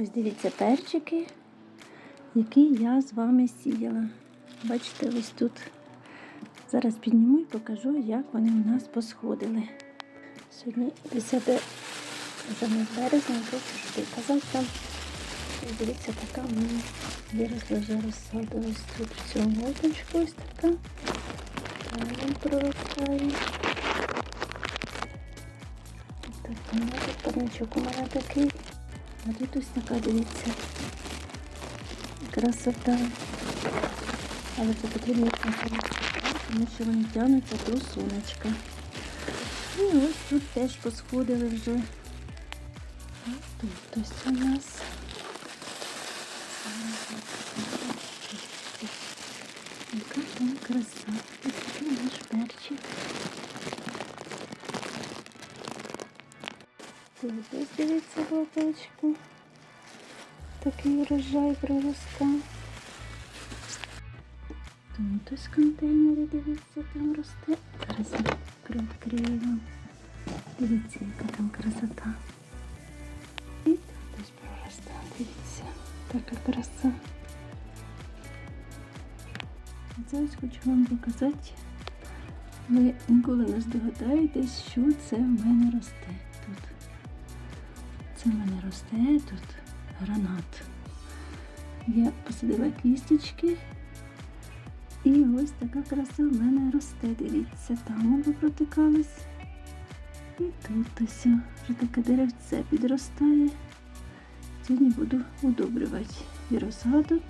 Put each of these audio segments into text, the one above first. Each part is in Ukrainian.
Ось дивіться перчики, які я з вами сіяла. Бачите, ось тут. Зараз підніму і покажу, як вони у нас посходили. Сьогодні 10 березня, що казати там. Дивіться, така в мене виросла вже розсада ось тут в цьому лоточку, ось така. Там проростає. Так, ну, тут парничок у мене такий. А тут ось така, дивіться, красота. Але це потрібно їх тому що вони тягнуться до сонечка. І ось тут теж посходили вже. А тут ось у нас. Яка там краса. Ось такий наш перчик. Тут ось дивіться лопочку. Такий урожай проростав. Тут ось контейнери, дивіться, там росте. Зараз я відкрию. Дивіться, яка там красота. І тут ось проростав, дивіться, така краса. Це ось хочу вам показати. Ви ніколи не здогадаєтесь, що це в мене росте Це мене росте тут гранат. Я посадила кісточки. І ось така краса в мене росте. Дивіться, там воно протикалось. І тут ось вже таке деревце підростає. Сьогодні буду удобрювати і розсаду,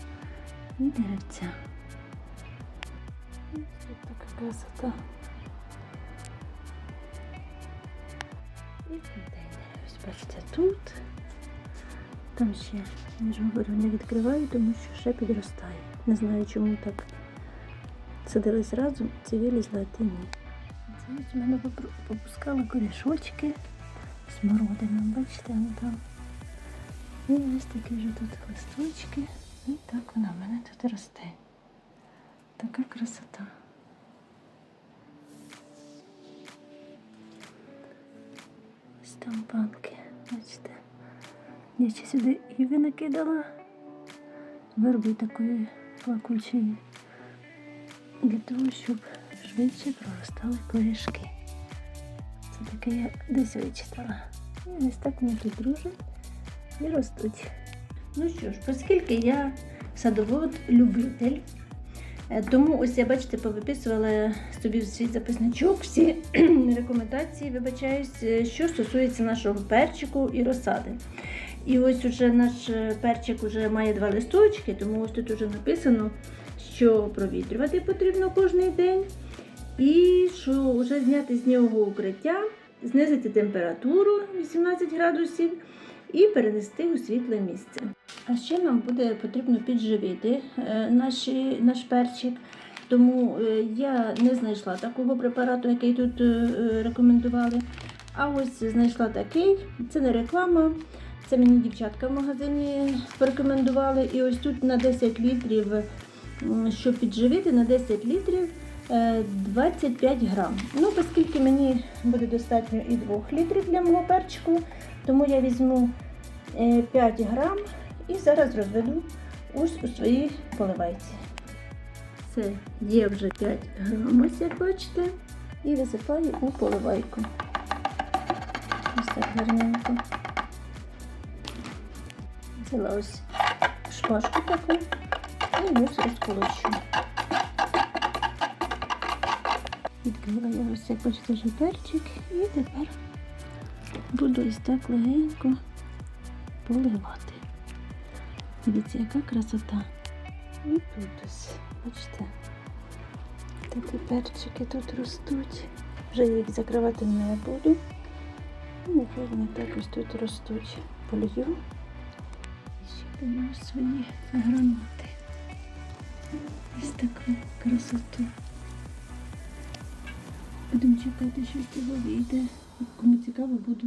і деревця. Ось така красота. І контейнери. Бачите, тут. Там ще, я ж говорю, не відкриваю, тому що ще підростає. Не знаю, чому так садились разом, ці вилізли, а ні. Ось у мене попускали корішочки смородина, бачите, вони там. І ось такі вже тут листочки. І так вона в мене тут росте. Така красота. Ось там банки, бачите. Я ще сюди іви накидала. Верби такої плакучої. Для того, щоб швидше проростали корішки. Це таке я десь вичитала. І ось так вони тут дружать і ростуть. Ну що ж, оскільки я садовод-любитель, е, тому ось я, бачите, повиписувала собі в свій записничок всі рекомендації, вибачаюсь, е, що стосується нашого перчику і розсади. І ось уже наш е, перчик уже має два листочки, тому ось тут вже написано, що провітрювати потрібно кожен день. І що вже зняти з нього укриття, знизити температуру 18 градусів і перенести у світле місце. А ще нам буде потрібно підживити е, наші, наш перчик. Тому е, я не знайшла такого препарату, який тут е, рекомендували. А ось знайшла такий. Це не реклама. Це мені дівчатка в магазині порекомендували. І ось тут на 10 літрів, щоб підживити, на 10 літрів е, 25 грам. Ну, оскільки мені буде достатньо і 2 літрів для мого перчику, тому я візьму е, 5 грам і зараз розведу ось у своїй поливайці. Це є вже 5 грам, як бачите, і висипаю у поливайку. Ось так гарненько. Взяла ось шпажку таку і ось розколочу. Відкрила я ось як бачите вже перчик і тепер буду ось так легенько поливати. Дивіться, яка красота. І тут ось, бачите, такі перчики тут ростуть. Вже їх закривати не буду. І нехай вони так ось тут ростуть. Полью. Ще помию свої гранати. Ось таку красоту. Будемо чекати, що з цього вийде. Кому цікаво, буду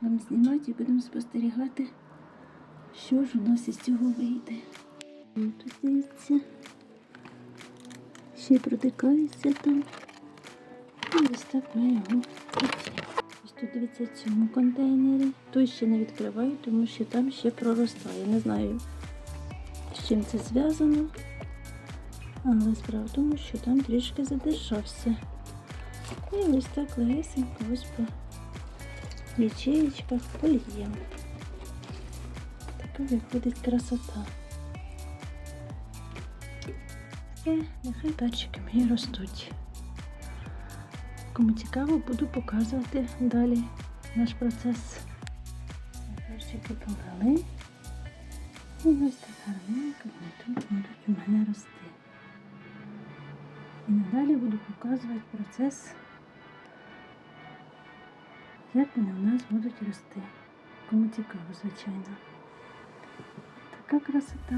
вам знімати і будемо спостерігати, що ж у нас із цього вийде. Ну, Тут дивіться. Ще й протикається там. І ось так ми його потім. Ось тут дивіться цьому контейнері. Той ще не відкриваю, тому що там ще проростає. Не знаю, з чим це зв'язано. Але справа в тому, що там трішки задержався. І ось так легесенько ось по ячеєчках поліємо. Виходить красота. Все, нехай перчики мої ростуть. Кому цікаво, буду показувати далі наш процес. Перчики полили. І ось так гарненько вони тут будуть у мене рости. І надалі буду показувати процес, як вони у нас будуть рости. Кому цікаво, звичайно. Красота.